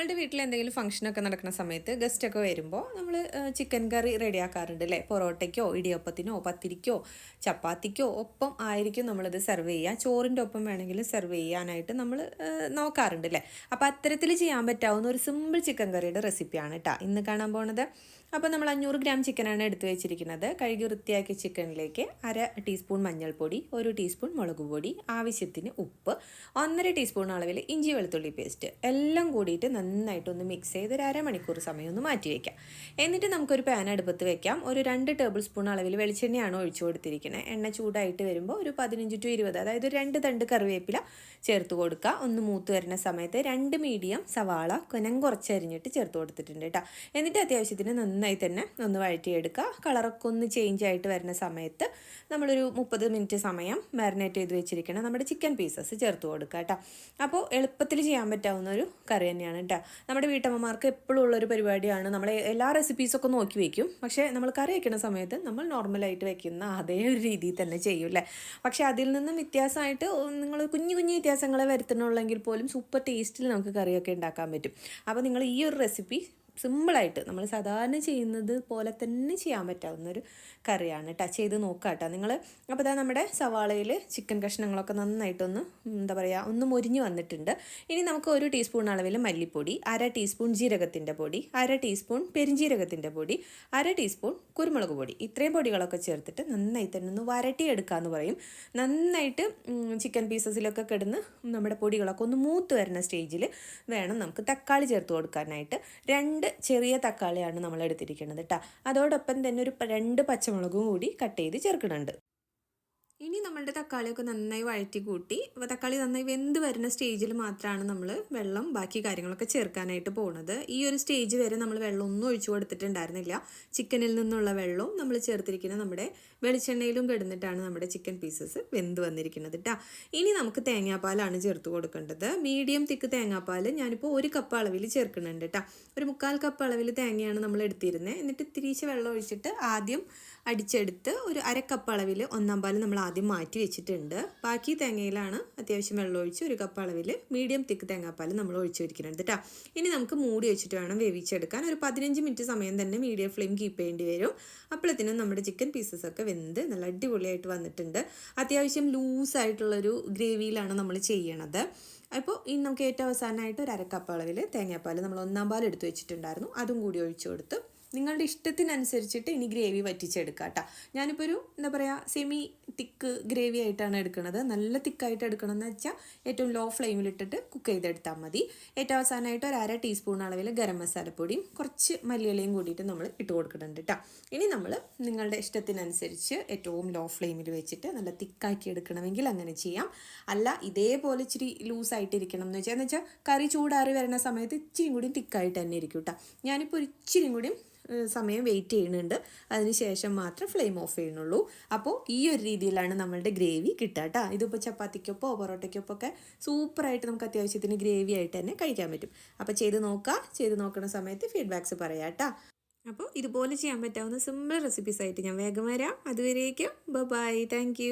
നമ്മളുടെ വീട്ടിൽ എന്തെങ്കിലും ഫംഗ്ഷനൊക്കെ നടക്കുന്ന സമയത്ത് ഗസ്റ്റ് ഒക്കെ വരുമ്പോൾ നമ്മൾ ചിക്കൻ കറി റെഡിയാക്കാറുണ്ട് അല്ലേ? പൊറോട്ടയ്ക്കോ ഇടിയപ്പത്തിനോ പത്തിരിക്കോ ചപ്പാത്തിക്കോ ഒപ്പം ആയിരിക്കും നമ്മളിത് സെർവ് ചെയ്യുക. ചോറിന്റെ ഒപ്പം വേണമെങ്കിലും സെർവ് ചെയ്യാനായിട്ട് നമ്മൾ നോക്കാറുണ്ട് അല്ലേ? അപ്പോൾ അത്തരത്തിൽ ചെയ്യാൻ പറ്റാവുന്ന ഒരു സിമ്പിൾ ചിക്കൻ കറിയുടെ റെസിപ്പിയാണ് കേട്ടോ ഇന്ന് കാണാൻ പോണത്. അപ്പോൾ നമ്മൾ അഞ്ഞൂറ് ഗ്രാം ചിക്കനാണ് എടുത്തു വെച്ചിരിക്കുന്നത്. കഴുകി വൃത്തിയാക്കിയ ചിക്കനിലേക്ക് അര ടീസ്പൂൺ മഞ്ഞൾപ്പൊടി ഒരു ടീസ്പൂൺ മുളക് പൊടി ആവശ്യത്തിന് ഉപ്പ് ഒന്നര ടീസ്പൂൺ അളവിൽ ഇഞ്ചി വെളുത്തുള്ളി പേസ്റ്റ് എല്ലാം കൂടിയിട്ട് നന്നായിട്ടൊന്ന് മിക്സ് ചെയ്ത് ഒരു അരമണിക്കൂർ സമയം ഒന്ന് മാറ്റി വയ്ക്കാം എന്നിട്ട് നമുക്കൊരു പാൻ അടുപ്പത്ത് വെക്കാം. ഒരു രണ്ട് ടേബിൾ സ്പൂൺ അളവിൽ വെളിച്ചെണ്ണയാണ് ഒഴിച്ചു കൊടുത്തിരിക്കുന്നത് എണ്ണ ചൂടായിട്ട് വരുമ്പോൾ ഒരു പതിനഞ്ച് ടു ഇരുപത് അതായത് രണ്ട് തണ്ട് കറിവേപ്പില ചേർത്ത് കൊടുക്കുക. ഒന്ന് മൂത്ത് വരുന്ന സമയത്ത് രണ്ട് മീഡിയം സവാള കൊനം കുറച്ചരിഞ്ഞിട്ട് ചേർത്ത് കൊടുത്തിട്ടുണ്ട് കേട്ടോ എന്നിട്ട് അത്യാവശ്യത്തിന് നന്നായി തന്നെ ഒന്ന് വഴറ്റിയെടുക്കുക. കളറൊക്കെ ഒന്ന് ചേഞ്ച് ആയിട്ട് വരുന്ന സമയത്ത് നമ്മളൊരു മുപ്പത് മിനിറ്റ് സമയം മാരിനേറ്റ് ചെയ്ത് വെച്ചിരിക്കണം നമ്മുടെ ചിക്കൻ പീസസ് ചേർത്ത് കൊടുക്കുക കേട്ടോ അപ്പോൾ എളുപ്പത്തിൽ ചെയ്യാൻ പറ്റാവുന്ന ഒരു കറി തന്നെയാണ് കേട്ടോ നമ്മുടെ വീട്ടമ്മമാർക്ക് എപ്പോഴും ഉള്ളൊരു പരിപാടിയാണ്. നമ്മൾ എല്ലാ റെസിപ്പീസൊക്കെ നോക്കി വയ്ക്കും പക്ഷേ നമ്മൾ കറി വയ്ക്കുന്ന സമയത്ത് നമ്മൾ നോർമലായിട്ട് വയ്ക്കുന്ന അതേ ഒരു രീതിയിൽ തന്നെ ചെയ്യും അല്ലേ? പക്ഷേ അതിൽ നിന്നും വ്യത്യാസമായിട്ട് നിങ്ങൾ കുഞ്ഞു കുഞ്ഞു വ്യത്യാസങ്ങളെ വരുത്തണുള്ളെങ്കിൽ പോലും സൂപ്പർ ടേസ്റ്റിൽ നമുക്ക് കറിയൊക്കെ ഉണ്ടാക്കാൻ പറ്റും. അപ്പോൾ നിങ്ങൾ ഈ ഒരു റെസിപ്പി സിമ്പിളായിട്ട് നമ്മൾ സാധാരണ ചെയ്യുന്നത് പോലെ തന്നെ ചെയ്യാൻ പറ്റാവുന്ന ഒരു കറിയാണ്. ടച്ച് ചെയ്ത് നോക്കുക കേട്ടോ നിങ്ങൾ അപ്പോൾ ഇതാ നമ്മുടെ സവാളയിൽ ചിക്കൻ കഷ്ണങ്ങളൊക്കെ നന്നായിട്ടൊന്ന് എന്താ പറയുക ഒന്ന് മൊരിഞ്ഞ് വന്നിട്ടുണ്ട്. ഇനി നമുക്ക് ഒരു ടീസ്പൂൺ അളവിൽ മല്ലിപ്പൊടി അര ടീസ്പൂൺ ജീരകത്തിന്റെ പൊടി അര ടീസ്പൂൺ പെരിഞ്ജീരകത്തിന്റെ പൊടി അര ടീസ്പൂൺ കുരുമുളക് പൊടി. ഇത്രയും പൊടികളൊക്കെ ചേർത്തിട്ട് നന്നായി തന്നെ ഒന്ന് വരട്ടിയെടുക്കുക എന്ന് പറയും. നന്നായിട്ട് ചിക്കൻ പീസസിലൊക്കെ കിടന്ന് നമ്മുടെ പൊടികളൊക്കെ ഒന്ന് മൂത്ത് വരുന്ന സ്റ്റേജിൽ വേണം നമുക്ക് തക്കാളി ചേർത്ത് കൊടുക്കാനായിട്ട്. രണ്ട് ചെറിയ തക്കാളിയാണ് നമ്മൾ എടുത്തിരിക്കുന്നത് കേട്ടോ അതോടൊപ്പം തന്നെ ഒരു രണ്ട് പച്ചമുളകും കൂടി കട്ട് ചെയ്ത് ചേർക്കുന്നുണ്ട്. ഇനി നമ്മളുടെ തക്കാളിയൊക്കെ നന്നായി വഴറ്റി കൂട്ടി തക്കാളി നന്നായി വെന്ത് വരുന്ന സ്റ്റേജിൽ മാത്രമാണ് നമ്മൾ വെള്ളം ബാക്കി കാര്യങ്ങളൊക്കെ ചേർക്കാനായിട്ട് പോകുന്നത് ഈ ഒരു സ്റ്റേജ് വരെ നമ്മൾ വെള്ളം ഒന്നും ഒഴിച്ചു കൊടുത്തിട്ടുണ്ടായിരുന്നില്ല. ചിക്കനിൽ നിന്നുള്ള വെള്ളവും നമ്മൾ ചേർത്തിരിക്കുന്ന നമ്മുടെ വെളിച്ചെണ്ണയിലും കിടന്നിട്ടാണ് നമ്മുടെ ചിക്കൻ പീസസ് വെന്ത് വന്നിരിക്കുന്നത് കേട്ടോ ഇനി നമുക്ക് തേങ്ങാപ്പാലാണ് ചേർത്ത് കൊടുക്കേണ്ടത്. മീഡിയം തിക്ക് തേങ്ങാപ്പാൽ ഞാനിപ്പോൾ ഒരു കപ്പ് അളവിൽ ചേർക്കുന്നുണ്ട് കേട്ടോ ഒരു മുക്കാൽ കപ്പ് അളവിൽ തേങ്ങയാണ് നമ്മൾ എടുത്തിരുന്നത് എന്നിട്ട് തിരിച്ച് വെള്ളം ഒഴിച്ചിട്ട് ആദ്യം അടിച്ചെടുത്ത് ഒരു അരക്കപ്പ് കപ്പ് അളവിൽ ഒന്നാം പാൽ നമ്മൾ ആദ്യം മാറ്റി വെച്ചിട്ടുണ്ട്. ബാക്കി തേങ്ങയിലാണ് അത്യാവശ്യം വെള്ളം ഒഴിച്ച് ഒരു കപ്പ് അളവിൽ മീഡിയം തിക്ക് തേങ്ങാപ്പാൽ നമ്മൾ ഒഴിച്ച് വെക്കുന്നുണ്ട് കേട്ടോ ഇനി നമുക്ക് മൂടി വെച്ചിട്ട് വേണം വേവിച്ചെടുക്കാൻ. ഒരു പതിനഞ്ച് മിനിറ്റ് സമയം തന്നെ മീഡിയം ഫ്ലെയിം കീപ്പ് ചെയ്യേണ്ടി വരും. അപ്പോഴത്തേനും നമ്മുടെ ചിക്കൻ പീസസ് ഒക്കെ വെന്ത് നല്ല അടിപൊളിയായിട്ട് വന്നിട്ടുണ്ട്. അത്യാവശ്യം ലൂസായിട്ടുള്ളൊരു ഗ്രേവിയിലാണ് നമ്മൾ ചെയ്യണത്. അപ്പോൾ ഇനി നമുക്ക് ഏറ്റവും അവസാനമായിട്ട് ഒരു അരക്കപ്പ് അളവിൽ തേങ്ങാപ്പാൽ നമ്മൾ ഒന്നാം പാൽ എടുത്ത് വെച്ചിട്ടുണ്ടായിരുന്നു. അതും കൂടി ഒഴിച്ചു കൊടുത്ത് നിങ്ങളുടെ ഇഷ്ടത്തിനനുസരിച്ചിട്ട് ഇനി ഗ്രേവി വറ്റിച്ചെടുക്കുക കേട്ടോ ഞാനിപ്പോൾ ഒരു എന്താ പറയുക സെമി തിക്ക് ഗ്രേവി ആയിട്ടാണ് എടുക്കുന്നത് നല്ല തിക്കായിട്ട് എടുക്കണം എന്ന് വെച്ചാൽ ഏറ്റവും ലോ ഫ്ലെയിമിലിട്ടിട്ട് കുക്ക് ചെയ്തെടുത്താൽ മതി. ഏറ്റവും അവസാനമായിട്ട് ഒരു അര ടീസ്പൂൺ അളവിൽ ഗരം മസാലപ്പൊടിയും കുറച്ച് മല്ലിയിലയും കൂടിയിട്ട് നമ്മൾ ഇട്ട് കൊടുക്കുന്നുണ്ട് കേട്ടോ ഇനി നമ്മൾ നിങ്ങളുടെ ഇഷ്ടത്തിനനുസരിച്ച് ഏറ്റവും ലോ ഫ്ലെയിമിൽ വെച്ചിട്ട് നല്ല തിക്കാക്കി എടുക്കണമെങ്കിൽ അങ്ങനെ ചെയ്യാം. അല്ല ഇതേപോലെ ഇച്ചിരി ലൂസായിട്ടിരിക്കണം എന്ന് വെച്ചാൽ എന്ന് വെച്ചാൽ കറി ചൂടാറി വരുന്ന സമയത്ത് ഇച്ചിരി കൂടി തിക്കായിട്ട് തന്നെ ഇരിക്കും കേട്ടോ ഞാനിപ്പോൾ ഒരു ഇച്ചിരി കൂടി സമയം വെയിറ്റ് ചെയ്യുന്നുണ്ട്. അതിനുശേഷം മാത്രം ഫ്ലെയിം ഓഫ് ചെയ്യുന്നുള്ളൂ. അപ്പോൾ ഈ ഒരു രീതിയിലാണ് നമ്മളുടെ ഗ്രേവി കിട്ടുക കേട്ടോ ഇതിപ്പോൾ ചപ്പാത്തിക്കൊപ്പോ പൊറോട്ടയ്ക്കൊപ്പോ ഒക്കെ സൂപ്പറായിട്ട് നമുക്ക് അത്യാവശ്യത്തിന് ഗ്രേവി ആയിട്ട് തന്നെ കഴിക്കാൻ പറ്റും. അപ്പോൾ ചെയ്ത് നോക്കുക ചെയ്ത് നോക്കുന്ന സമയത്ത് ഫീഡ്ബാക്ക്സ് പറയാം കേട്ടോ അപ്പോൾ ഇതുപോലെ ചെയ്യാൻ പറ്റാവുന്ന സിമ്പിൾ റെസിപ്പീസ് ആയിട്ട് ഞാൻ വേഗം വരാം. അതുവരേക്കും. Bye thank